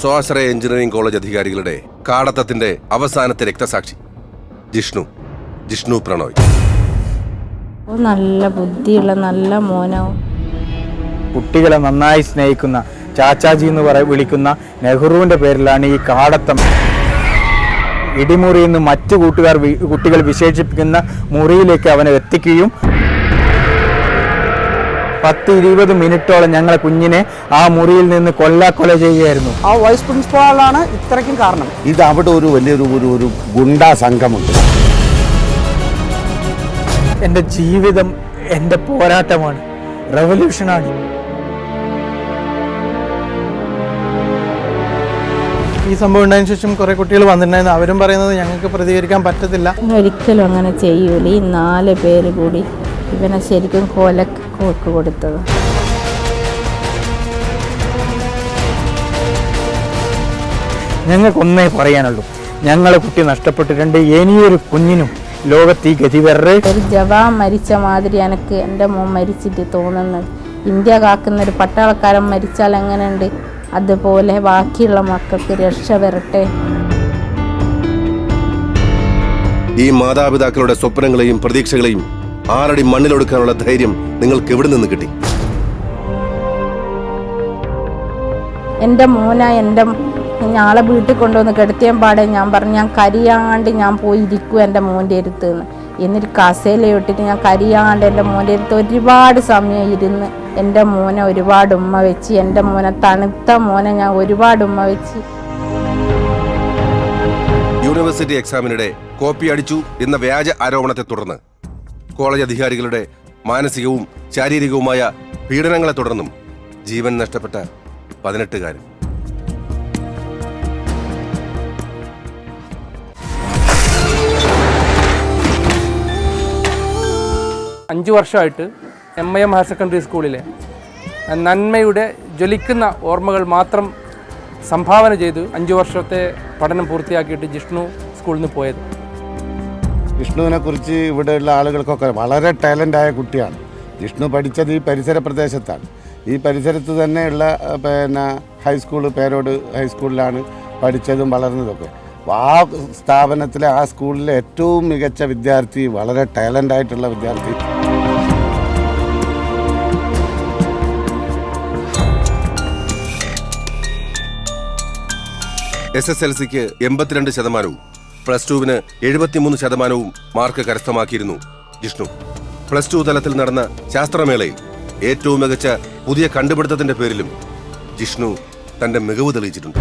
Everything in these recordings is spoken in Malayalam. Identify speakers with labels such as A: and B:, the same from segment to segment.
A: സ്വാശ്രയ എഞ്ചിനീയറിംഗ് കോളേജ് അധികാരികളുടെ കാടത്തത്തിന്റെ അവസാനത്തെ രക്തസാക്ഷി ജിഷ്ണു ജിഷ്ണു പ്രണോയ്.
B: നല്ല ബുദ്ധിയുള്ള നല്ല മോനോ
C: കുട്ടികളെ നന്നായി സ്നേഹിക്കുന്ന ചാച്ചാജി എന്ന് പറ വിളിക്കുന്ന നെഹ്റുവിന്റെ പേരിലാണ് ഈ കാടത്തം. ഇടിമുറിയിൽ നിന്ന് മറ്റു കൂട്ടുകാർ കുട്ടികൾ വിശേഷിപ്പിക്കുന്ന മുറിയിലേക്ക് അവനെ എത്തിക്കുകയും പത്ത് ഇരുപത് മിനിറ്റോളം ഞങ്ങളെ കുഞ്ഞിനെ ആ മുറിയിൽ നിന്ന് കൊല്ലാക്കൊല ചെയ്യുകയായിരുന്നു.
D: ആ വൈസ് പ്രിൻസിപ്പാളാണ് ഇത്രയ്ക്കും കാരണം.
E: ഇത് അവിടെ ഒരു വലിയൊരു ഒരു ഒരു ഗുണ്ടാ സംഘമുണ്ട്.
C: എന്റെ ജീവിതം എന്റെ പോരാട്ടമാണ്. റെവല്യൂഷനാണ്.
F: ഈ സംഭവം ഉണ്ടായതിനു ശേഷം കുറെ കുട്ടികൾ വന്നിട്ടുണ്ടായിരുന്നു. അവരും പറയുന്നത് ഞങ്ങൾക്ക് പ്രതികരിക്കാൻ പറ്റത്തില്ല.
B: ഒരിക്കലും അങ്ങനെ ചെയ്യൂല. ഈ നാല് പേര് കൂടി ഇവനെ ശരിക്കും കോല കോക്ക് കൊടുത്തത്.
C: ഞങ്ങൾക്കൊന്നേ പറയാനുള്ളൂ. ഞങ്ങളെ കുട്ടി നഷ്ടപ്പെട്ടിട്ടുണ്ട്. ഇനിയൊരു കുഞ്ഞിനും ലോകത്ത് ഈ ഗതി വേറെ.
B: ഒരു ജവാ മരിച്ച മാതിരി എനിക്ക് എന്റെ മോൻ മരിച്ചിട്ട് തോന്നുന്നത് ഇന്ത്യ കാക്കുന്ന ഒരു പട്ടാളക്കാരൻ മരിച്ചാൽ എങ്ങനെയുണ്ട്? അതുപോലെ ബാക്കിയുള്ള മക്കൾക്ക് രക്ഷ വരട്ടെ.
A: ഈ മാതാപിതാക്കളുടെ സ്വപ്നങ്ങളെയും പ്രതീക്ഷകളെയും ആറടി മണ്ണിലൊടുക്കാനുള്ള ധൈര്യം നിങ്ങൾക്ക് എവിടെ നിന്ന് കിട്ടി?
B: എന്റെ മോന എന്റെ ഞാളെ വീട്ടിൽ കൊണ്ടുവന്ന് കെടുത്തിയാൻ പാടെ. ഞാൻ പറഞ്ഞു ഞാൻ കരിയാണ്ട് ഞാൻ പോയി ഇരിക്കും എന്റെ മോന്റെ അടുത്ത് നിന്ന് എന്നിട്ട് കസേലയിട്ടിട്ട് ഞാൻ കരിയാണ്ട് എന്റെ മോന്റെ അടുത്ത് ഒരുപാട് സമയം ഇരുന്ന് എന്റെ മോനെ ഒരുപാട് ഉമ്മ വെച്ച് എന്റെ മോനെ തണുത്ത മോനെ ഞാൻ ഒരുപാട് ഉമ്മ വെച്ച്.
A: യൂണിവേഴ്സിറ്റി എക്സാമിനിടെ കോപ്പി അടിച്ചു എന്ന വ്യാജ ആരോപണത്തെ തുടർന്ന് കോളേജ് അധികാരികളുടെ മാനസികവും ശാരീരികവുമായ പീഡനങ്ങളെ തുടർന്നും ജീവൻ നഷ്ടപ്പെട്ട പതിനെട്ടുകാരൻ.
G: അഞ്ച് വർഷമായിട്ട് M I M higher secondary സ്കൂളിലെ നന്മയുടെ ജ്വലിക്കുന്ന ഓർമ്മകൾ മാത്രം സംഭാവന ചെയ്തു അഞ്ച് വർഷത്തെ പഠനം പൂർത്തിയാക്കിയിട്ട് ജിഷ്ണു സ്കൂളിൽ നിന്ന് പോയത്.
E: വിഷ്ണുവിനെ കുറിച്ച് ഇവിടെയുള്ള ആളുകൾക്കൊക്കെ വളരെ ടാലന്റ് ആയ കുട്ടിയാണ്. വിഷ്ണു പഠിച്ചത് ഈ പരിസര പ്രദേശത്താണ്. ഈ പരിസരത്ത് തന്നെയുള്ള പിന്നെ ഹൈസ്കൂൾ പേരോട് ഹൈസ്കൂളിലാണ് പഠിച്ചതും വളർന്നതൊക്കെ. ആ സ്ഥാപനത്തിലെ ആ സ്കൂളിലെ ഏറ്റവും മികച്ച വിദ്യാർത്ഥി വളരെ ടാലന്റ് ആയിട്ടുള്ള വിദ്യാർത്ഥി
A: എസ് എസ് എൽ സിക്ക് എൺപത്തിരണ്ട് ശതമാനവും പ്ലസ് ടുവിന് എഴുപത്തിമൂന്ന് ശതമാനവും മാർക്ക് കരസ്ഥമാക്കിയിരുന്നു ജിഷ്ണു. പ്ലസ് ടു തലത്തിൽ നടന്ന ശാസ്ത്രമേളയിൽ ഏറ്റവും മികച്ച പുതിയ കണ്ടുപിടുത്തത്തിന്റെ പേരിലും ജിഷ്ണു തന്റെ മികവ് തെളിയിച്ചിട്ടുണ്ട്.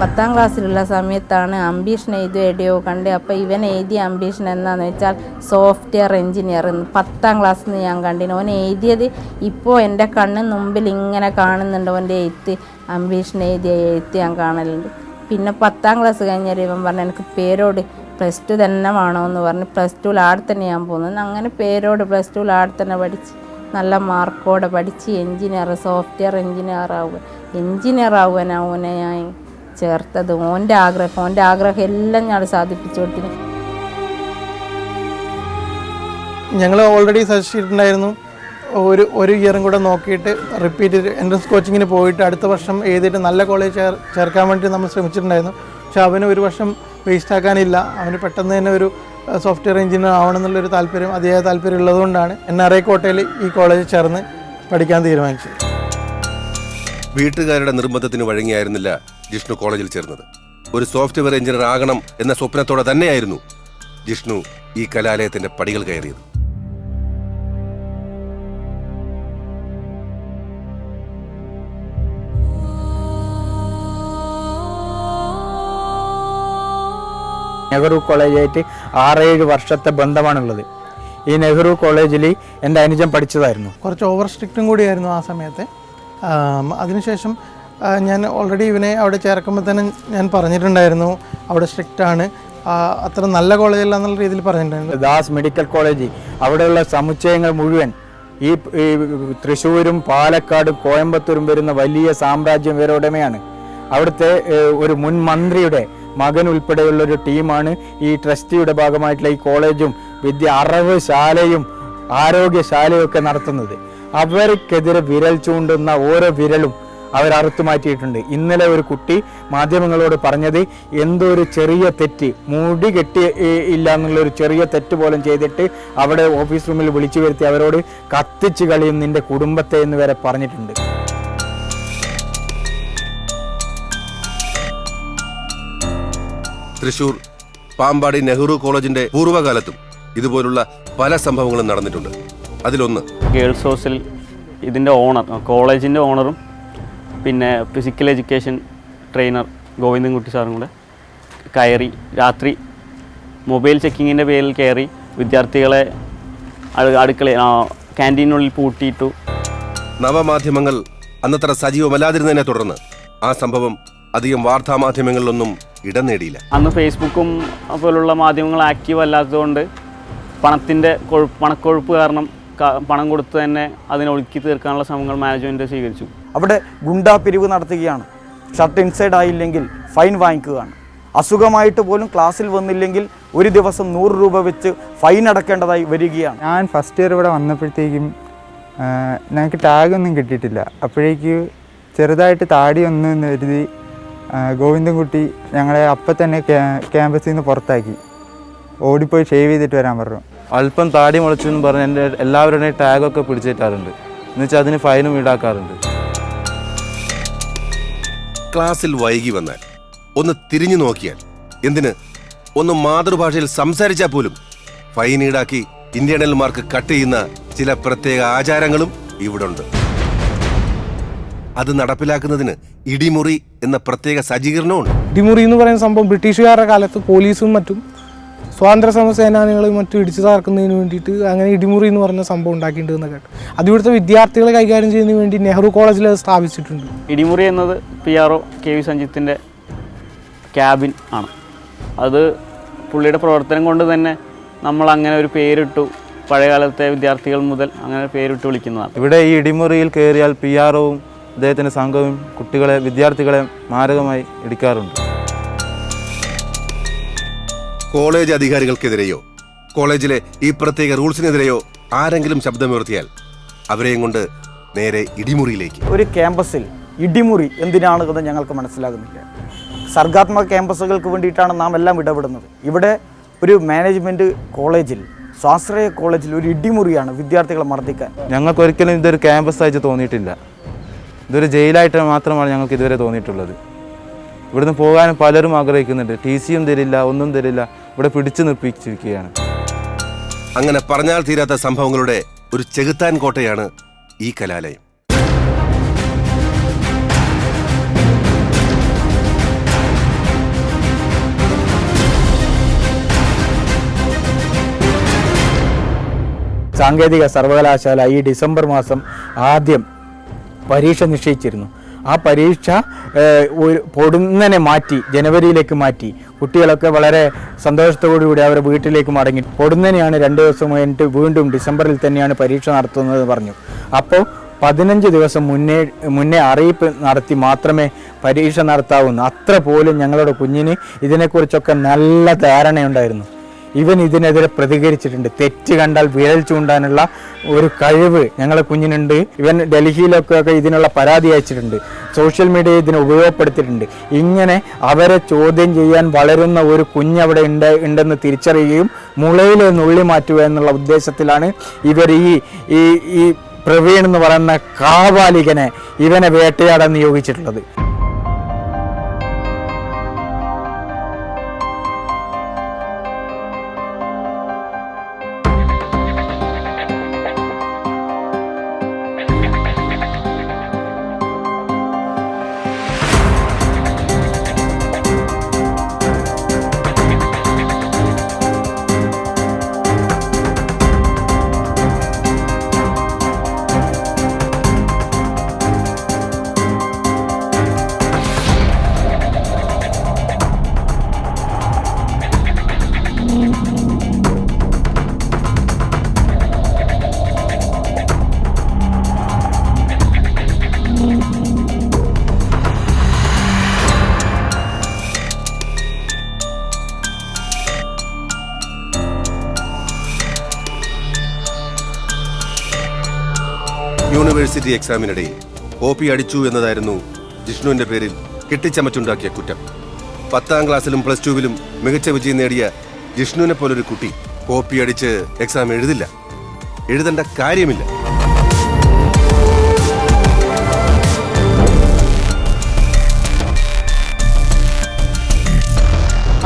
B: പത്താം ക്ലാസ്സിലുള്ള സമയത്താണ് അംബീഷൻ എഴുതിയ എവിടെയോ കണ്ട് അപ്പോൾ ഇവൻ എഴുതിയ അംബീഷൻ എന്താണെന്ന് വെച്ചാൽ സോഫ്റ്റ്വെയർ എഞ്ചിനീയർ എന്ന്. പത്താം ക്ലാസ്സിൽ നിന്ന് ഞാൻ കണ്ടിന്. ഓൻ എഴുതിയത് ഇപ്പോൾ എന്റെ കണ്ണിന് മുമ്പിൽ ഇങ്ങനെ കാണുന്നുണ്ട്. ഓന്റെ എഴുത്ത് അംബീഷൻ എഴുതിയ എഴുത്ത് ഞാൻ കാണലുണ്ട്. പിന്നെ പത്താം ക്ലാസ് കഴിഞ്ഞാൽ ഇവൻ പറഞ്ഞു എനിക്ക് പേരോട് പ്ലസ് ടു തന്നെ വേണോ എന്ന് പറഞ്ഞ്. പ്ലസ് ടുവിൽ ആടെ തന്നെ ഞാൻ പോകുന്നത് അങ്ങനെ പേരോട് പ്ലസ് ടുവിൽ ആടെ തന്നെ പഠിച്ച് നല്ല മാർക്കോടെ പഠിച്ച് എഞ്ചിനീയർ സോഫ്റ്റ്വെയർ എഞ്ചിനീയർ ആവുക. എഞ്ചിനീയർ ആവുക ഓനെ ഞാൻ ചേർത്തത്. ഓന്റെ ആഗ്രഹം ഓന്റെ ആഗ്രഹം എല്ലാം ഞങ്ങൾ സാധിപ്പിച്ചു കൊടുത്തിന്.
F: ഞങ്ങൾ ഓൾറെഡി സജസ്റ്റ് ചെയ്തിട്ടുണ്ടായിരുന്നു ഒരു ഒരു ഇയറും കൂടെ നോക്കിയിട്ട് റിപ്പീറ്റ് എൻട്രൻസ് കോച്ചിങ്ങിന് പോയിട്ട് അടുത്ത വർഷം എഴുതിയിട്ട് നല്ല കോളേജ് ചേർ ചേർക്കാൻ വേണ്ടി നമ്മൾ ശ്രമിച്ചിട്ടുണ്ടായിരുന്നു. പക്ഷെ അവന് ഒരു വർഷം വേസ്റ്റ് ആക്കാനില്ല. അവന് പെട്ടെന്ന് തന്നെ ഒരു സോഫ്റ്റ്വെയർ എഞ്ചിനീയർ ആവണം എന്നുള്ളൊരു താല്പര്യം അതിയായ താല്പര്യം ഉള്ളതുകൊണ്ടാണ് എൻ ആർ ഐ കോട്ടയിൽ ഈ കോളേജിൽ ചേർന്ന് പഠിക്കാൻ തീരുമാനിച്ചത്.
A: വീട്ടുകാരുടെ നിർബന്ധത്തിന് വഴങ്ങിയായിരുന്നില്ല ജിഷ്ണു കോളേജിൽ ചേർന്നത്. ഒരു സോഫ്റ്റ്വെയർ എഞ്ചിനീയർ ആകണം എന്ന സ്വപ്നത്തോടെ തന്നെയായിരുന്നു ജിഷ്ണു ഈ കലാലയത്തിന്റെ പടികൾ കയറിയത്.
C: നെഹ്റു കോളേജായിട്ട് ആറേഴ് വർഷത്തെ ബന്ധമാണുള്ളത്. ഈ നെഹ്റു കോളേജിൽ എന്റെ അനുജൻ പഠിച്ചതായിരുന്നു.
F: കുറച്ച് ഓവർ സ്ട്രിക്റ്റും കൂടിയായിരുന്നു ആ സമയത്ത്. അതിനുശേഷം ഞാൻ ഓൾറെഡി ഇവനെ അവിടെ ചേർക്കുമ്പോൾ തന്നെ ഞാൻ പറഞ്ഞിട്ടുണ്ടായിരുന്നു. അവിടെ സ്ട്രിക്റ്റ് ആണ്. അത്ര നല്ല കോളേജ് അല്ല എന്നുള്ള രീതിയിൽ പറഞ്ഞിട്ടുണ്ടായിരുന്നു.
C: Das medical college. അവിടെയുള്ള സമുച്ചയങ്ങൾ മുഴുവൻ ഈ തൃശ്ശൂരും പാലക്കാടും കോയമ്പത്തൂരും വരുന്ന വലിയ സാമ്രാജ്യം ഇവരുടമയാണ് അവിടുത്തെ ഏഹ്, ഒരു മുൻ മന്ത്രിയുടെ മകൻ ഉൾപ്പെടെയുള്ള ഒരു ടീമാണ് ഈ ട്രസ്റ്റിയുടെ ഭാഗമായിട്ടുള്ള ഈ കോളേജും വിദ്യ അറിവ് ശാലയും ആരോഗ്യശാലയും ഒക്കെ നടത്തുന്നത്. അവർക്കെതിരെ വിരൽ ചൂണ്ടുന്ന ഓരോ വിരലും അവർ അറുത്തു മാറ്റിയിട്ടുണ്ട്. ഇന്നലെ ഒരു കുട്ടി മാധ്യമങ്ങളോട് പറഞ്ഞത് എന്തോ ഒരു ചെറിയ തെറ്റ്. മുടി കെട്ടി ഇല്ല എന്നുള്ള ഒരു ചെറിയ തെറ്റ് പോലും ചെയ്തിട്ട് അവിടെ ഓഫീസ് റൂമിൽ വിളിച്ചു വരുത്തി അവരോട് കത്തിച്ച് കളിയും നിന്റെ കുടുംബത്തെ എന്ന് വരെ പറഞ്ഞിട്ടുണ്ട്.
A: തൃശൂർ പാമ്പാടി നെഹ്റു കോളേജിന്റെ പൂർവകാലത്തും ഇതുപോലുള്ള പല സംഭവങ്ങളും നടന്നിട്ടുണ്ട്. അതിലൊന്ന്
H: ഗേൾസ് ഹോസ്റ്റൽ ഇതിന്റെ ഓണർ കോളേജിന്റെ ഓണറും പിന്നെ ഫിസിക്കൽ എഡ്യൂക്കേഷൻ ട്രെയിനർ ഗോവിന്ദൻകുട്ടി സാറും കൂടെ കയറി രാത്രി മൊബൈൽ ചെക്കിങ്ങിന്റെ പേരിൽ കയറി വിദ്യാർത്ഥികളെ അടു- അടുക്കള ക്യാന്റീനുള്ളിൽ പൂട്ടിയിട്ടു.
A: നവമാധ്യമങ്ങൾ അന്നത്ര സജീവമല്ലാതിരുന്നതിനെ തുടർന്ന് ആ സംഭവം അധികം വാർത്താമാധ്യമങ്ങളിലൊന്നും ഇടം നേടിയില്ല.
H: അന്ന് ഫേസ്ബുക്കും പോലുള്ള മാധ്യമങ്ങൾ ആക്റ്റീവ് അല്ലാത്തതുകൊണ്ട് പണത്തിന്റെ കൊഴു പണക്കൊഴുപ്പ് കാരണം പണം കൊടുത്ത് തന്നെ അതിനെ ഒഴുക്കി തീർക്കാനുള്ള ശ്രമങ്ങൾ മാനേജ്മെന്റ് സ്വീകരിച്ചു.
D: അവിടെ ഗുണ്ടാ പിരിവ് നടത്തുകയാണ്. ഷർട്ട് ഇൻസൈഡ് ആയില്ലെങ്കിൽ ഫൈൻ വാങ്ങിക്കുകയാണ്. അസുഖമായിട്ട് പോലും ക്ലാസ്സിൽ വന്നില്ലെങ്കിൽ ഒരു ദിവസം നൂറ് രൂപ വെച്ച് ഫൈൻ അടക്കേണ്ടതായി വരികയാണ്.
I: ഞാൻ ഫസ്റ്റ് ഇയർ ഇവിടെ വന്നപ്പോഴത്തേക്കും ഞങ്ങൾക്ക് ടാഗ് ഒന്നും കിട്ടിയിട്ടില്ല. അപ്പോഴേക്ക് ചെറുതായിട്ട് താടി ഒന്ന് എന്ന് കരുതി ഗോവിന്ദൻകുട്ടി ഞങ്ങളെ അപ്പം തന്നെ ക്യാ- ക്യാമ്പസിൽ നിന്ന് പുറത്താക്കി. ഓടിപ്പോയി ഷേവ് ചെയ്തിട്ട് വരാൻ പറഞ്ഞു.
J: അല്പം താടി മുളച്ചു എന്ന് പറഞ്ഞ് എന്റെ എല്ലാവരുടെയും ടാഗൊക്കെ പിടിച്ചിട്ടാറുണ്ട് എന്നുവെച്ചാൽ അതിന് ഫൈനും ഈടാക്കാറുണ്ട്.
A: ക്ലാസ്സിൽ വൈകി വന്നാൽ ഒന്ന് തിരിഞ്ഞു നോക്കിയാൽ എന്തിന്? ഒന്ന് മാതൃഭാഷയിൽ സംസാരിച്ചാൽ പോലും ഫൈൻ ഈടാക്കി ഇന്റേണൽ മാർക്ക് കട്ട് ചെയ്യുന്ന ചില പ്രത്യേക ആചാരങ്ങളും ഇവിടുണ്ട്. അത് നടപ്പിലാക്കുന്നതിന് ഇടിമുറി എന്ന പ്രത്യേക സജ്ജീകരണമുണ്ട്
F: ഇടിമുറി എന്ന് പറയുന്ന സംഭവം ബ്രിട്ടീഷുകാരുടെ കാലത്ത് പോലീസും മറ്റും സ്വാതന്ത്ര്യ സമര സേനാനികൾ മറ്റും ഇടിച്ചു തകർക്കുന്നതിന് വേണ്ടിയിട്ട് അങ്ങനെ ഇടിമുറി എന്ന് പറഞ്ഞ സംഭവം ഉണ്ടാക്കിയിട്ടുണ്ടെന്ന് കേട്ടു. അത് ഇവിടുത്തെ വിദ്യാർത്ഥികളെ കൈകാര്യം ചെയ്യുന്നതിന് വേണ്ടി നെഹ്റു കോളേജിൽ അത് സ്ഥാപിച്ചിട്ടുണ്ട്.
H: ഇടിമുറി എന്നത് P R O K V സഞ്ജിത്തിന്റെ cabin ആണ്. അത് പുള്ളിയുടെ പ്രവർത്തനം കൊണ്ട് തന്നെ നമ്മൾ അങ്ങനെ ഒരു പേരിട്ടു. പഴയകാലത്തെ വിദ്യാർത്ഥികൾ മുതൽ അങ്ങനെ പേരിട്ട് വിളിക്കുന്നതാണ്.
J: ഇവിടെ ഈ ഇടിമുറിയിൽ കയറിയാൽ പി ആർഒവും അദ്ദേഹത്തിന്റെ സംഘവും കുട്ടികളെ വിദ്യാർത്ഥികളെ മാരകമായി ഇടിക്കാറുണ്ട്.
A: കോളേജ് അധികാരികൾക്കെതിരെയോ കോളേജിലെ ഈ പ്രത്യേക റൂൾസിനെതിരെയോ ആരെങ്കിലും ശബ്ദമുയർത്തിയാൽ അവരെയും കൊണ്ട് നേരെ ഇടിമുറിയിലേക്ക്.
D: ഒരു ക്യാമ്പസിൽ ഇടിമുറി എന്തിനാണ് എന്ന് ഞങ്ങൾക്ക് മനസ്സിലാകുന്നില്ല. സർഗാത്മക ക്യാമ്പസുകൾക്ക് വേണ്ടിയിട്ടാണ് നാം എല്ലാം ഇടപെടുന്നത്. ഇവിടെ ഒരു മാനേജ്മെന്റ് കോളേജിൽ സ്വാശ്രയ കോളേജിൽ ഒരു ഇടിമുറിയാണ് വിദ്യാർത്ഥികളെ മർദ്ദിക്കാൻ.
J: ഞങ്ങൾക്ക് ഒരിക്കലും ഇതൊരു ക്യാമ്പസ് ആയിട്ട് തോന്നിയിട്ടില്ല. ഇതൊരു ജയിലായിട്ട് മാത്രമാണ് ഞങ്ങൾക്ക് ഇതുവരെ തോന്നിയിട്ടുള്ളത്. ഇവിടുന്ന് പോകാൻ പലരും ആഗ്രഹിക്കുന്നുണ്ട്. ടി സിയും തരില്ല ഒന്നും തരില്ല. ഇവിടെ പിടിച്ചു നിർപ്പിച്ചിരിക്കുകയാണ്
A: അങ്ങനെ പറഞ്ഞാൽ തീരാത്ത സംഭവങ്ങളുടെ ഒരു ചെകുത്താൻ കോട്ടയാണ് ഈ കലാലയം.
C: സാങ്കേതിക സർവകലാശാല ഈ ഡിസംബർ മാസം ആദ്യം പരീക്ഷ നിശ്ചയിച്ചിരുന്നു. ആ പരീക്ഷ ഒരു പൊടുന്നനെ മാറ്റി ജനുവരിയിലേക്ക് മാറ്റി. കുട്ടികളൊക്കെ വളരെ സന്തോഷത്തോടുകൂടി അവരെ വീട്ടിലേക്ക് മടങ്ങി. പൊടുന്നനെയാണ് രണ്ട് ദിവസം കഴിഞ്ഞിട്ട് വീണ്ടും ഡിസംബറിൽ തന്നെയാണ് പരീക്ഷ നടത്തുന്നത് പറഞ്ഞു. അപ്പോൾ പതിനഞ്ച് ദിവസം മുന്നേ മുന്നേ അറിയിപ്പ് നടത്തി മാത്രമേ പരീക്ഷ നടത്താവുന്നു അത്ര പോലും ഞങ്ങളുടെ കുഞ്ഞിന് ഇതിനെക്കുറിച്ചൊക്കെ നല്ല ധാരണയുണ്ടായിരുന്നു. ഇവൻ ഇതിനെതിരെ പ്രതികരിച്ചിട്ടുണ്ട്. തെറ്റ് കണ്ടാൽ വിരൽ ചൂണ്ടാനുള്ള ഒരു കഴിവ് ഞങ്ങളെ കുഞ്ഞിനുണ്ട്. ഇവൻ ഡൽഹിയിലൊക്കെ ഇതിനുള്ള പരാതി അയച്ചിട്ടുണ്ട്. സോഷ്യൽ മീഡിയ ഇതിനെ ഉപയോഗപ്പെടുത്തിയിട്ടുണ്ട്. ഇങ്ങനെ അവരെ ചോദ്യം ചെയ്യാൻ വളരുന്ന ഒരു കുഞ്ഞവിടെ ഉണ്ട് ഉണ്ടെന്ന് തിരിച്ചറിയുകയും മുളയിൽ നുള്ളി മാറ്റുക എന്നുള്ള ഉദ്ദേശത്തിലാണ് ഇവർ ഈ ഈ പ്രവീൺ എന്ന് പറയുന്ന കാവാലികനെ ഇവനെ വേട്ടയാടാൻ നിയോഗിച്ചിട്ടുള്ളത്.
A: യൂണിവേഴ്സിറ്റി എക്സാമിനിടയിൽ കോപ്പി അടിച്ചു എന്നതായിരുന്നു ജിഷ്ണുവിന്റെ പേരിൽ കെട്ടിച്ചമച്ചുണ്ടാക്കിയ കുറ്റം. പത്താം ക്ലാസ്സിലും പ്ലസ് ടുവിലും മികച്ച വിജയം നേടിയ ജിഷ്ണുവിനെ പോലൊരു കുട്ടി കോപ്പി അടിച്ച് എക്സാം എഴുതില്ല. എഴുതേണ്ട കാര്യമില്ല.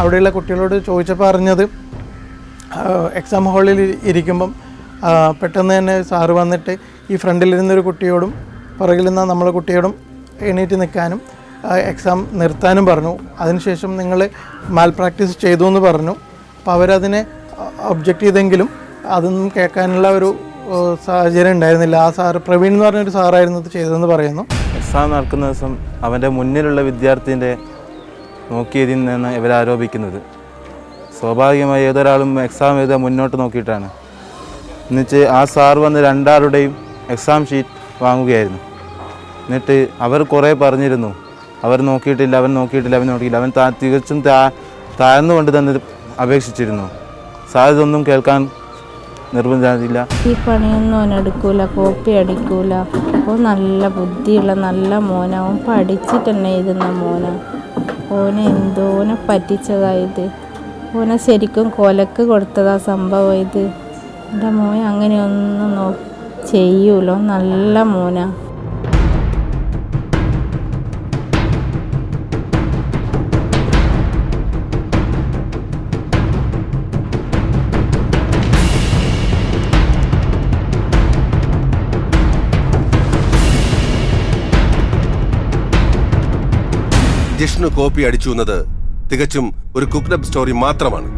F: അവിടെയുള്ള കുട്ടികളോട് ചോദിച്ചപ്പോൾ അറിഞ്ഞത് എക്സാം ഹാളിൽ ഇരിക്കുമ്പം പെട്ടെന്ന് തന്നെ സാറ് വന്നിട്ട് ഈ ഫ്രണ്ടിലിരുന്നൊരു കുട്ടിയോടും പുറകിൽ നിന്ന് നമ്മളെ കുട്ടിയോടും എണീറ്റ് നിൽക്കാനും എക്സാം നിർത്താനും പറഞ്ഞു. അതിനുശേഷം നിങ്ങൾ മാൽ പ്രാക്ടീസ് ചെയ്തു എന്ന് പറഞ്ഞു. അപ്പോൾ അവരതിനെ ഒബ്ജക്റ്റ് ചെയ്തെങ്കിലും അതൊന്നും കേൾക്കാനുള്ള ഒരു സാഹചര്യം ഉണ്ടായിരുന്നില്ല. ആ സാറ് പ്രവീൺ എന്ന് പറഞ്ഞൊരു സാറായിരുന്നു അത് ചെയ്തതെന്ന് പറയുന്നു.
J: എക്സാം നടക്കുന്ന ദിവസം അവന്റെ മുന്നിലുള്ള വിദ്യാർത്ഥിന്റെ നോക്കിയതിൽ നിന്നാണ് ഇവരാരോപിക്കുന്നത് സ്വാഭാവികമായി ഏതൊരാളും എക്സാം എഴുതാൻ മുന്നോട്ട് നോക്കിയിട്ടാണ്. എന്നുവെച്ച് ആ സാർ വന്ന് രണ്ടാളുടെയും എക്സാം ഷീറ്റ് വാങ്ങുകയായിരുന്നു. എന്നിട്ട് അവർ കുറേ പറഞ്ഞിരുന്നു. അവർ നോക്കിയിട്ടില്ല അവൻ നോക്കിയിട്ടില്ല അവൻ നോക്കിയില്ല അവൻ താ തികച്ചും താ താഴ്ന്നുകൊണ്ട് തന്നെ അപേക്ഷിച്ചിരുന്നു. സാർ കേൾക്കാൻ നിർബന്ധമില്ല
B: ഈ പണിയൊന്നും അവൻ എടുക്കൂല കോപ്പി അടിക്കൂല. അപ്പോൾ നല്ല ബുദ്ധിയുള്ള നല്ല മോന. അവൻ പഠിച്ചിട്ട് തന്നെ എഴുതുന്ന മോന. ഓനെ എന്തോനെ പറ്റിച്ചതായത് ഓനെ ശരിക്കും കൊലക്ക് കൊടുത്തതാ സംഭവം ഇത്. എന്റെ മോൻ അങ്ങനെയൊന്നും നോ ചെയ്യൂല? നല്ല മോന.
A: ജിഷ്ണു കോപ്പി അടിച്ചു എന്നത് തികച്ചും ഒരു കുക്നപ്പ് സ്റ്റോറി മാത്രമാണ്.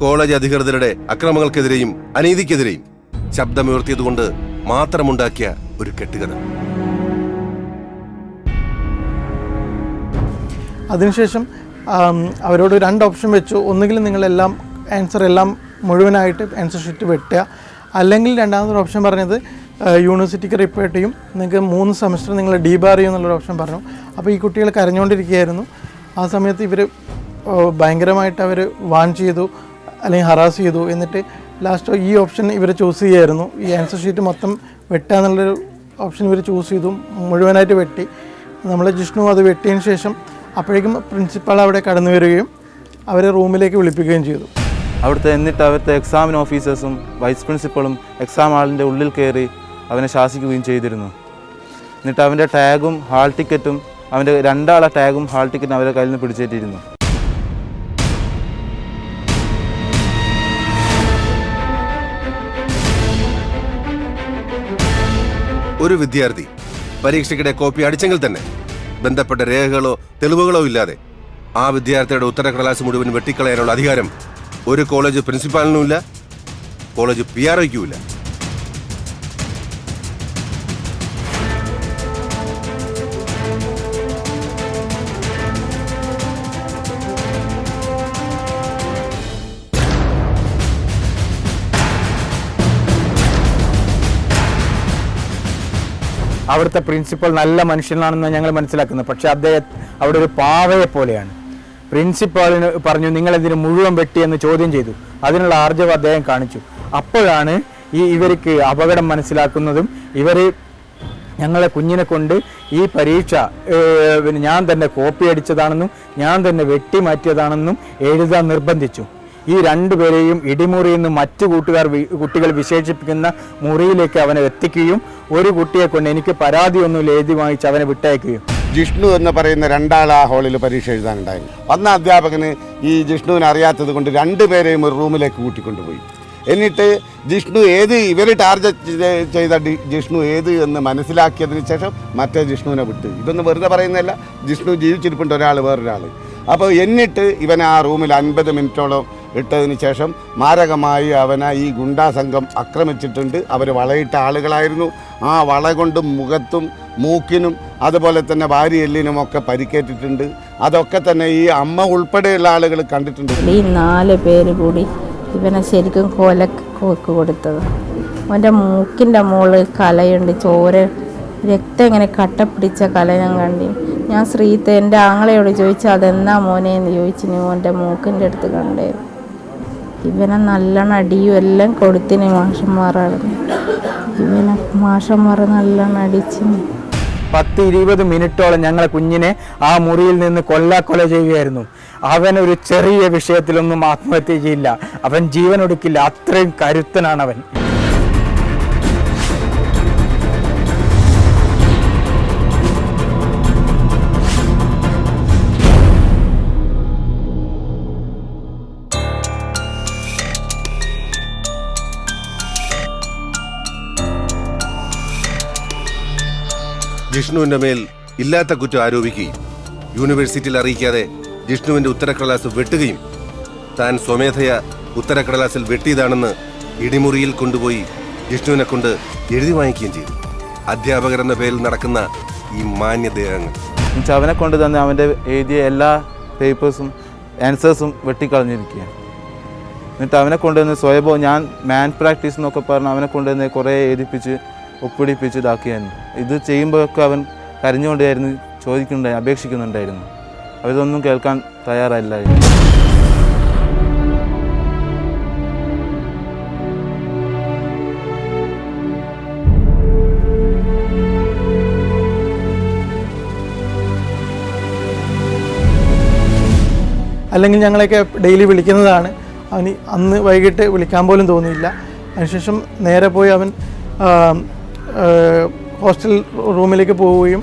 A: കോളേജ് അധികൃതരുടെ അക്രമങ്ങൾക്കെതിരെയും അനീതിക്കെതിരെയും ശബ്ദമുയർത്തിയതുകൊണ്ട് മാത്രമുണ്ടാക്കിയ ഒരു കെട്ടുകഥ.
F: അതിനുശേഷം അവരോട് രണ്ട് ഓപ്ഷൻ വെച്ചു. ഒന്നുകിൽ നിങ്ങളെല്ലാം ആൻസർ എല്ലാം മുഴുവനായിട്ട് ആൻസർ ഷീറ്റ് വെട്ടുക. അല്ലെങ്കിൽ രണ്ടാമത്തെ ഓപ്ഷൻ പറഞ്ഞത് യൂണിവേഴ്സിറ്റിക്ക് റിപ്പോർട്ട് ചെയ്യും. നിങ്ങൾക്ക് മൂന്ന് സെമസ്റ്റർ നിങ്ങൾ ഡീബാർ ചെയ്യും എന്നുള്ളൊരു ഓപ്ഷൻ പറഞ്ഞു. അപ്പോൾ ഈ കുട്ടികൾ കരഞ്ഞുകൊണ്ടിരിക്കുകയായിരുന്നു. ആ സമയത്ത് ഇവർ ഭയങ്കരമായിട്ട് അവർ വാൺ ചെയ്തു അല്ലെങ്കിൽ ഹറാസ് ചെയ്തു. എന്നിട്ട് ലാസ്റ്റ് ഈ ഓപ്ഷൻ ഇവർ ചൂസ് ചെയ്യായിരുന്നു. ഈ ആൻസർ ഷീറ്റ് മൊത്തം വെട്ടുക എന്നുള്ളൊരു ഓപ്ഷൻ ഇവർ ചൂസ് ചെയ്തു. മുഴുവനായിട്ട് വെട്ടി. നമ്മൾ ജിഷ്ണു അത് വെട്ടിയതിന് ശേഷം അപ്പോഴേക്കും പ്രിൻസിപ്പാൾ അവിടെ കടന്നു വരികയും അവരെ റൂമിലേക്ക് വിളിപ്പിക്കുകയും ചെയ്തു.
J: അവിടുത്തെ എന്നിട്ട് അവിടുത്തെ എക്സാമിന് ഓഫീസേഴ്സും വൈസ് പ്രിൻസിപ്പളും എക്സാം ഹാളിന്റെ ഉള്ളിൽ കയറി അവനെ ശാസിക്കുകയും ചെയ്തിരുന്നു. എന്നിട്ട് അവന്റെ ടാഗും ഹാൾ ടിക്കറ്റും അവന്റെ രണ്ടാളെ ടാഗും ഹാൾ ടിക്കറ്റും അവരെ കയ്യിൽ നിന്ന് പിടിച്ചേറ്റിരുന്നു.
A: ഒരു വിദ്യാർത്ഥി പരീക്ഷയ്ക്കിടെ കോപ്പി അടിച്ചെങ്കിൽ തന്നെ ബന്ധപ്പെട്ട രേഖകളോ തെളിവുകളോ ഇല്ലാതെ ആ വിദ്യാർത്ഥിയുടെ ഉത്തരക്കടലാസ് മുഴുവൻ വെട്ടിക്കളയാനുള്ള അധികാരം ഒരു കോളേജ് പ്രിൻസിപ്പാലിനുമില്ല കോളേജ് പി ആർ
C: അവിടുത്തെ പ്രിൻസിപ്പൽ നല്ല മനുഷ്യനാണെന്ന് ഞങ്ങൾ മനസ്സിലാക്കുന്നത്. പക്ഷേ അദ്ദേഹം അവിടെ ഒരു പാവയെ പോലെയാണ്. പ്രിൻസിപ്പാളിന് പറഞ്ഞു നിങ്ങൾ എന്തിനു മുഴുവൻ വെട്ടി എന്ന് ചോദ്യം ചെയ്തു. അതിനുള്ള ആർജവം അദ്ദേഹം കാണിച്ചു. അപ്പോഴാണ് ഈ ഇവർക്ക് അപകടം മനസ്സിലാക്കുന്നതും ഇവർ ഞങ്ങളെ കുഞ്ഞിനെ കൊണ്ട് ഈ പരീക്ഷ ഞാൻ തന്നെ കോപ്പി അടിച്ചതാണെന്നും ഞാൻ തന്നെ വെട്ടി മാറ്റിയതാണെന്നും എഴുതാൻ നിർബന്ധിച്ചു. ഈ രണ്ടുപേരെയും ഇടിമുറി എന്ന് മറ്റു കൂട്ടുകാർ കുട്ടികൾ വിശേഷിപ്പിക്കുന്ന മുറിയിലേക്ക് അവനെ എത്തിക്കുകയും ഒരു കുട്ടിയെ കൊണ്ട് എനിക്ക് പരാതിയൊന്നും എഴുതി വാങ്ങിച്ച് അവനെ വിട്ടയക്കുകയും.
E: ജിഷ്ണു എന്ന് പറയുന്ന രണ്ടാൾ ആ ഹാളിൽ പരീക്ഷ എഴുതാനുണ്ടായിരുന്നു വന്ന അധ്യാപകന് ഈ ജിഷ്ണുവിനെ അറിയാത്തത് കൊണ്ട് രണ്ടുപേരെയും ഒരു റൂമിലേക്ക് കൂട്ടിക്കൊണ്ടുപോയി. എന്നിട്ട് ജിഷ്ണു ഏത് ഇവർ ടാർഗറ്റ് ചെയ്ത- ജിഷ്ണു ഏത് എന്ന് മനസ്സിലാക്കിയതിന് ശേഷം മറ്റേ ജിഷ്ണുവിനെ വിട്ടു. ഇതൊന്നും വെറുതെ പറയുന്നതല്ല ജിഷ്ണു ജീവിച്ചിരിപ്പുണ്ട് ഒരാൾ വേറൊരാൾ അപ്പോൾ എന്നിട്ട് ഇവനെ ആ റൂമിൽ അൻപത് മിനിറ്റോളം ഇട്ടതിന് ശേഷം മാരകമായി അവനെ ഈ ഗുണ്ടാ സംഘം ആക്രമിച്ചിട്ടുണ്ട്. അവർ വളയിട്ട ആളുകളായിരുന്നു. ആ വള കൊണ്ട് മുഖത്തും മൂക്കിനും അതുപോലെ തന്നെ വാരിയെല്ലിനും ഒക്കെ പരിക്കേറ്റിട്ടുണ്ട്. അതൊക്കെ തന്നെ ഈ അമ്മ ഉൾപ്പെടെയുള്ള ആളുകൾ കണ്ടിട്ടുണ്ട്.
B: ഈ നാല് പേര് കൂടി ഇവനെ ശരിക്കും കൊല കൊക്ക് കൊടുത്തത്. അവന്റെ മൂക്കിന്റെ മുകളിൽ കലയുണ്ട് ചോര. രക്തം ഇങ്ങനെ കട്ട പിടിച്ച കല ഞാൻ കണ്ടി. ഞാൻ ശ്രീത്തെ എന്റെ ആങ്ങളയോട് ചോദിച്ചു അതെന്നാ മോനെ? എന്ന് ചോദിച്ചു. മോന്റെ മൂക്കിന്റെ അടുത്ത് കണ്ടേ. ഇവനെ നല്ലോണം അടിയും എല്ലാം കൊടുത്തിന് മാഷന്മാറാണ് ഇവനെ മാഷന്മാർ നല്ലോണം അടിച്ചിന്
C: പത്ത് ഇരുപത് മിനിറ്റോളം ഞങ്ങളെ കുഞ്ഞിനെ ആ മുറിയിൽ നിന്ന് കൊല്ലാക്കൊല ചെയ്യുകയായിരുന്നു. അവൻ ഒരു ചെറിയ വിഷയത്തിലൊന്നും ആത്മഹത്യ ചെയ്യില്ല. അവൻ ജീവൻ ഒടുക്കില്ല. അത്രയും കരുത്തനാണ് അവൻ
A: ജിഷ്ണുവിന്റെ മേൽ ഇല്ലാത്ത കുറ്റം ആരോപിക്കുകയും യൂണിവേഴ്സിറ്റിയിൽ അറിയിക്കാതെ ജിഷ്ണുവിന്റെ ഉത്തരക്കടലാസ് വെട്ടുകയും താൻ സ്വമേധയ ഉത്തരക്കടലാസിൽ വെട്ടിയതാണെന്ന് ഇടിമുറിയിൽ കൊണ്ടുപോയി ജിഷ്ണുവിനെ കൊണ്ട് എഴുതി വാങ്ങിക്കുകയും ചെയ്തു. അധ്യാപകരെന്ന പേരിൽ നടക്കുന്ന ഈ മാന്യദേഹങ്ങൾ.
J: അവനെ കൊണ്ട് തന്നെ അവന്റെ എഴുതിയ എല്ലാ പേപ്പേഴ്സും ആൻസേഴ്സും വെട്ടിക്കളഞ്ഞിരിക്കുകയാണ്. എന്നിട്ട് അവനെ കൊണ്ടുവന്ന് സ്വയംഭവം ഞാൻ മാൻ പ്രാക്ടീസ് എന്നൊക്കെ പറഞ്ഞ് അവനെ കൊണ്ടുവന്ന് കുറേ എഴുതിപ്പിച്ച് ഒപ്പിടിപ്പിച്ച് ഇതാക്കിയായിരുന്നു ഇത് ചെയ്യുമ്പോഴൊക്കെ അവൻ കരഞ്ഞുകൊണ്ടായിരുന്നു ചോദിക്കുന്നുണ്ടായി അപേക്ഷിക്കുന്നുണ്ടായിരുന്നു. അവരൊന്നും കേൾക്കാൻ തയ്യാറല്ലായിരുന്നു.
F: അല്ലെങ്കിൽ ഞങ്ങളെയൊക്കെ ഡെയിലി വിളിക്കുന്നതാണ്. അവന് അന്ന് വൈകിട്ട് വിളിക്കാൻ പോലും തോന്നിയില്ല. അതിനുശേഷം നേരെ പോയി അവൻ ഹോസ്റ്റൽ റൂമിലേക്ക് പോവുകയും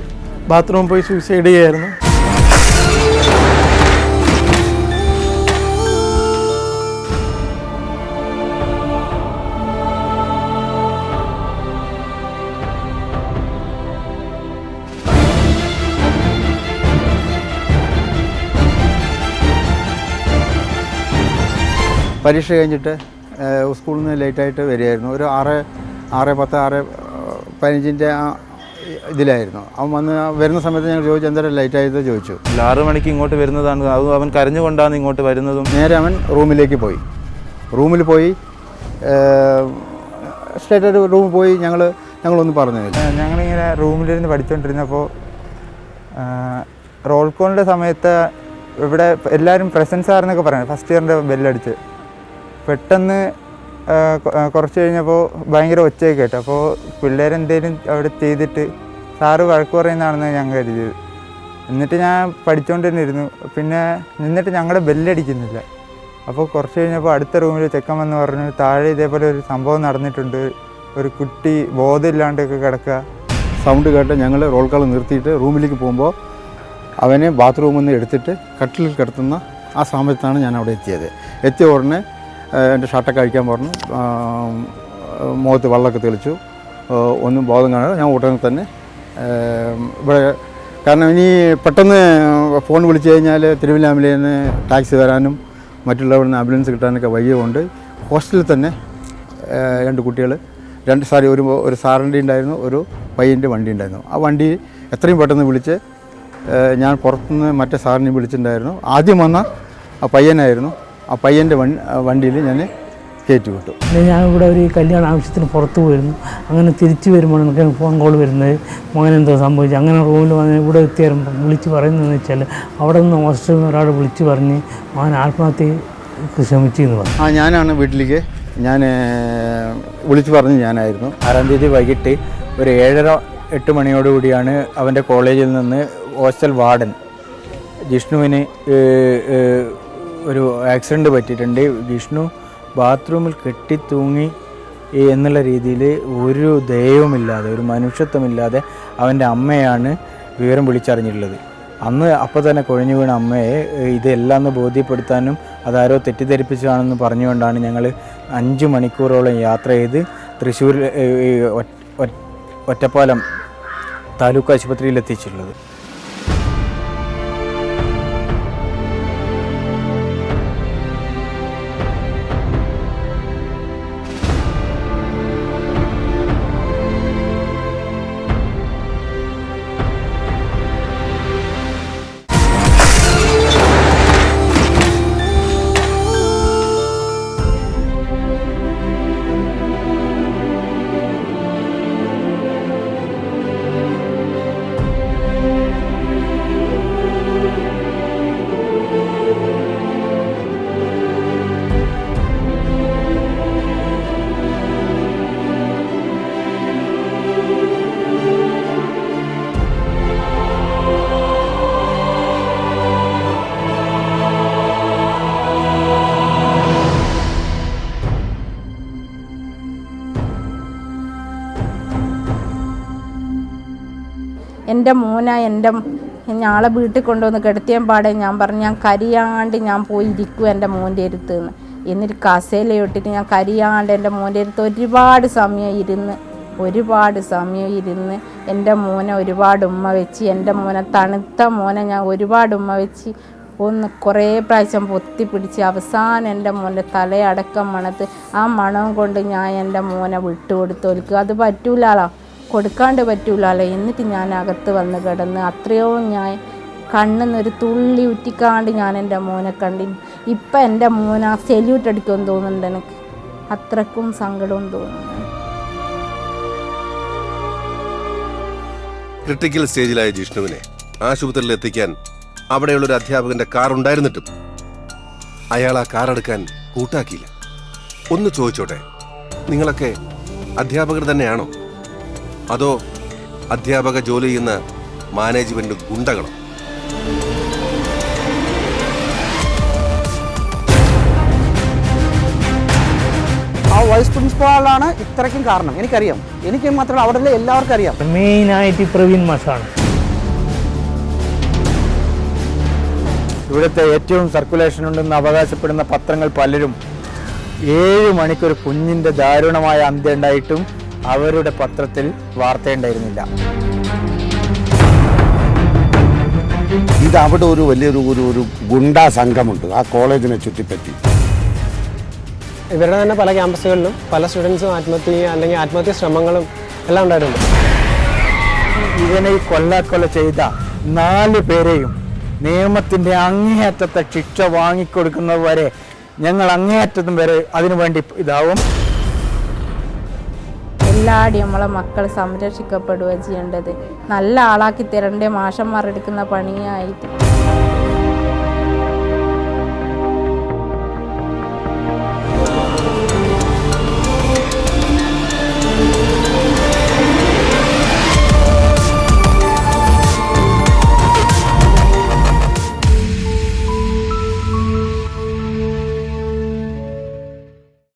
F: ബാത്റൂമിൽ പോയി സൂയിസൈഡ് ചെയ്യുമായിരുന്നു
C: പരീക്ഷ കഴിഞ്ഞിട്ട് സ്കൂളിൽ നിന്ന് ലേറ്റായിട്ട് വരികയായിരുന്നു. ഒരു ആറ് ആറ് പത്ത് ആറ് പതിനഞ്ചിന്റെ ആ ഇതിലായിരുന്നു. അവൻ വന്ന് വരുന്ന സമയത്ത് ഞങ്ങൾ ചോദിച്ചു എന്തായാലും ലൈറ്റ് ആയത്
J: ചോദിച്ചു. ആറ് മണിക്ക് ഇങ്ങോട്ട് വരുന്നതാണ്. അത് അവൻ കരഞ്ഞുകൊണ്ടാണ് ഇങ്ങോട്ട് വരുന്നതും.
C: നേരെ അവൻ റൂമിലേക്ക് പോയി. റൂമിൽ പോയി സ്ട്രേറ്റ് റൂമിൽ പോയി ഞങ്ങൾ ഞങ്ങളൊന്നും പറഞ്ഞില്ല
I: ഞങ്ങളിങ്ങനെ റൂമിലിരുന്ന് പഠിച്ചുകൊണ്ടിരുന്നപ്പോൾ റോൾ കോളിന്റെ സമയത്ത് ഇവിടെ എല്ലാവരും പ്രസൻസ് ആർന്നൊക്കെ പറയുന്നത് ഫസ്റ്റ് ഇയറിന്റെ ബെല്ലടിച്ച് പെട്ടെന്ന് കുറച്ച് കഴിഞ്ഞപ്പോൾ ഭയങ്കര ഒച്ചയൊക്കെ കേട്ടു. അപ്പോൾ പിള്ളേരെന്തേലും അവിടെ ചെയ്തിട്ട് സാറ് വഴക്ക് പറയുന്നതാണെന്ന് ഞാൻ കരുതിയത്. എന്നിട്ട് ഞാൻ പഠിച്ചുകൊണ്ട് തന്നെ ഇരുന്നു പിന്നെ നിന്നിട്ട് ഞങ്ങളുടെ ബെല്ലടിക്കുന്നില്ല. അപ്പോൾ കുറച്ച് കഴിഞ്ഞപ്പോൾ അടുത്ത റൂമിൽ ചെക്കൻ വന്ന് പറഞ്ഞു താഴെ ഇതേപോലെ ഒരു സംഭവം നടന്നിട്ടുണ്ട്. ഒരു കുട്ടി ബോധമില്ലാണ്ടൊക്കെ കിടക്കുക.
C: സൗണ്ട് കേട്ട് ഞങ്ങൾ റോൾ കാൾ നിർത്തിയിട്ട് റൂമിലേക്ക് പോകുമ്പോൾ അവനെ ബാത്റൂമിൽ നിന്ന് എടുത്തിട്ട് കട്ടിലിൽ കിടത്തുന്ന ആ സമയത്താണ് ഞാൻ അവിടെ എത്തിയത്. എത്തിയ ഉടനെ എന്റെ ഷർട്ടൊക്കെ അഴിക്കാൻ പറഞ്ഞു. മുഖത്ത് വെള്ളമൊക്കെ തെളിച്ചു. ഒന്നും ബോധം കാണാതെ ഞാൻ ഉടനെ തന്നെ ഇവിടെ കാരണം ഇനി പെട്ടെന്ന് ഫോൺ വിളിച്ചു കഴിഞ്ഞാൽ തിരുവല്ലാമിലെ നിന്ന് ടാക്സി വരാനും മറ്റുള്ളവരിൽ നിന്ന് ആംബുലൻസ് കിട്ടാനൊക്കെ വഴിയുമുണ്ട്. ഹോസ്റ്റലിൽ തന്നെ രണ്ട് കുട്ടികൾ രണ്ട് സാറി ഒരു ഒരു സാറിന്റെ ഉണ്ടായിരുന്നു ഒരു പയ്യന്റെ വണ്ടി ഉണ്ടായിരുന്നു. ആ വണ്ടി എത്രയും പെട്ടെന്ന് വിളിച്ച് ഞാൻ പുറത്തുനിന്ന് മറ്റേ സാറിനെ വിളിച്ചിട്ടുണ്ടായിരുന്നു. ആദ്യം വന്ന ആ പയ്യനായിരുന്നു. ആ പയ്യന്റെ വണ്ടിയിൽ ഞാൻ കയറ്റി വിട്ടു.
K: പിന്നെ ഞാൻ ഇവിടെ ഒരു കല്യാണ ആവശ്യത്തിന് പുറത്ത് പോയിരുന്നു. അങ്ങനെ തിരിച്ചു വരുമ്പോൾ എനിക്ക് ഫോൺ കോൾ വരുന്നത് മോനെന്തോ സംഭവിച്ചു? അങ്ങനെ റൂമിൽ വന്ന് ഇവിടെ എത്തി വരുമ്പോൾ വിളിച്ച് പറയുന്നതെന്ന് വെച്ചാൽ അവിടെ നിന്ന് ഹോസ്റ്റലിൽ നിന്ന് ഒരാൾ വിളിച്ച് പറഞ്ഞ് മകൻ ആത്മഹത്യക്ക് ശ്രമിച്ചു എന്ന് പറഞ്ഞു.
C: ആ ഞാനാണ് വീട്ടിലേക്ക്. ഞാൻ വിളിച്ചു പറഞ്ഞ് ഞാനായിരുന്നു. ആറാം തീയതി വൈകിട്ട് ഒരു ഏഴര എട്ട് മണിയോടുകൂടിയാണ് അവന്റെ കോളേജിൽ നിന്ന് ഹോസ്റ്റൽ വാർഡൻ ജിഷ്ണുവിന് ഒരു ആക്സിഡന്റ് പറ്റിയിട്ടുണ്ട്. വിഷ്ണു ബാത്റൂമിൽ കെട്ടിത്തൂങ്ങി എന്നുള്ള രീതിയിൽ ഒരു ദയവുമില്ലാതെ ഒരു മനുഷ്യത്വമില്ലാതെ അവന്റെ അമ്മയാണ് വിവരം വിളിച്ചറിഞ്ഞിട്ടുള്ളത്. അന്ന് അപ്പോൾ തന്നെ കൊഴിഞ്ഞു വീണ അമ്മയെ ഇതെല്ലാം ഒന്ന് ബോധ്യപ്പെടുത്താനും അതാരോ തെറ്റിദ്ധരിപ്പിച്ചതാണെന്ന് പറഞ്ഞുകൊണ്ടാണ് ഞങ്ങൾ അഞ്ച് മണിക്കൂറോളം യാത്ര ചെയ്ത് തൃശ്ശൂർ ഒറ്റപ്പാലം താലൂക്ക് ആശുപത്രിയിൽ എത്തിച്ചിട്ടുള്ളത്.
B: എന്റെ മോന എന്റെ ഞാളെ വീട്ടിൽ കൊണ്ടുവന്ന് കിടത്തിയാൻ പാടെ. ഞാൻ പറഞ്ഞു ഞാൻ കരിയാണ്ട് ഞാൻ പോയി ഇരിക്കും എന്റെ മോന്റെ അടുത്ത് നിന്ന് എന്നിട്ട് കസേലയിട്ടിട്ട് ഞാൻ കരിയാണ്ട് എന്റെ മോന്റെ അടുത്ത് ഒരുപാട് സമയം ഇരുന്ന് ഒരുപാട് സമയം ഇരുന്ന് എന്റെ മോനെ ഒരുപാട് ഉമ്മ വെച്ച് എന്റെ മോനെ തണുത്ത മോനെ ഞാൻ ഒരുപാട് ഉമ്മ വെച്ച് ഒന്ന് കുറേ പ്രാവശ്യം പൊത്തി പിടിച്ച് അവസാനം എന്റെ മോന്റെ തലയടക്കം മണത്ത് ആ മണം കൊണ്ട് ഞാൻ എന്റെ മോനെ വിട്ടുകൊടുത്തൊലിക്കും അത് പറ്റൂലാലോ കൊടുക്കാണ്ട് പറ്റൂലല്ലോ എന്നിട്ട് ഞാൻ അകത്ത് വന്ന് കിടന്ന് അത്രയോ ഞാൻ കണ്ണെന്നൊരു തുള്ളി ഉറ്റിക്കാണ്ട് ഞാൻ എന്റെ മോനെ കണ്ടി. ഇപ്പം എന്റെ മോൻ ആ സെല്യൂട്ട് അടിക്കുമെന്ന് തോന്നുന്നുണ്ട് എനിക്ക്. അത്രക്കും സങ്കടവും തോന്നുന്നു
A: ക്രിട്ടിക്കൽ സ്റ്റേജിലായ ജിഷ്ണുവിനെ ആശുപത്രിയിൽ എത്തിക്കാൻ അവിടെയുള്ള ഒരു അധ്യാപകന്റെ കാർ ഉണ്ടായിരുന്നിട്ടും അയാൾ ആ കാർ എടുക്കാൻ കൂട്ടാക്കിയില്ല. ഒന്ന് ചോദിച്ചോട്ടെ? നിങ്ങളൊക്കെ അധ്യാപകർ തന്നെയാണോ? അതോ അധ്യാപക ജോലി ചെയ്യുന്ന മാനേജ്മെന്റ് ഗുണ്ടകളോ?
D: ആ വൈസ് പ്രിൻസിപ്പാളാണ് ഇത്രയ്ക്കും കാരണം. എനിക്കറിയാം. എനിക്ക് മാത്രമല്ല അവിടെ എല്ലാവർക്കും അറിയാം.
K: മെയിൻ ആയിട്ട് പ്രവീൺ മാഷാണ്.
C: ഇവിടുത്തെ ഏറ്റവും സർക്കുലേഷൻ ഉണ്ടെന്ന് അവകാശപ്പെടുന്ന പത്രങ്ങൾ പലരും ഏഴ് മണിക്കൊരു കുഞ്ഞിന്റെ ദാരുണമായ അന്ത്യം ഉണ്ടായിട്ടും അവരുടെ പത്രത്തിൽ വാർത്തയുണ്ടായിരുന്നില്ല.
E: ഇത് അവിടെ ഒരു വലിയൊരു ഒരു ഒരു ഗുണ്ടാ സംഘമുണ്ട്. ആ കോളേജിനെ ചുറ്റിപ്പറ്റി.
L: ഇവരുടെ തന്നെ പല ക്യാമ്പസുകളിലും പല സ്റ്റുഡൻസും ആത്മഹത്യ ചെയ്യുക അല്ലെങ്കിൽ ആത്മഹത്യ ശ്രമങ്ങളും എല്ലാം ഉണ്ടായിട്ടുണ്ട്.
C: ഇവനെ ഈ കൊല്ലാക്കൊല ചെയ്ത നാല് പേരെയും നിയമത്തിന്റെ അങ്ങേയറ്റത്തെ ശിക്ഷ വാങ്ങിക്കൊടുക്കുന്നത് വരെ ഞങ്ങൾ അങ്ങേയറ്റത്തും വരെ അതിനുവേണ്ടി ഇതാവും.
B: എല്ലാവരും നമ്മളെ മക്കൾ സംരക്ഷിക്കപ്പെടുക ചെയ്യേണ്ടത്. നല്ല ആളാക്കി തരണ്ടേ മാഷന്മാർ എടുക്കുന്ന പണിയായിട്ട്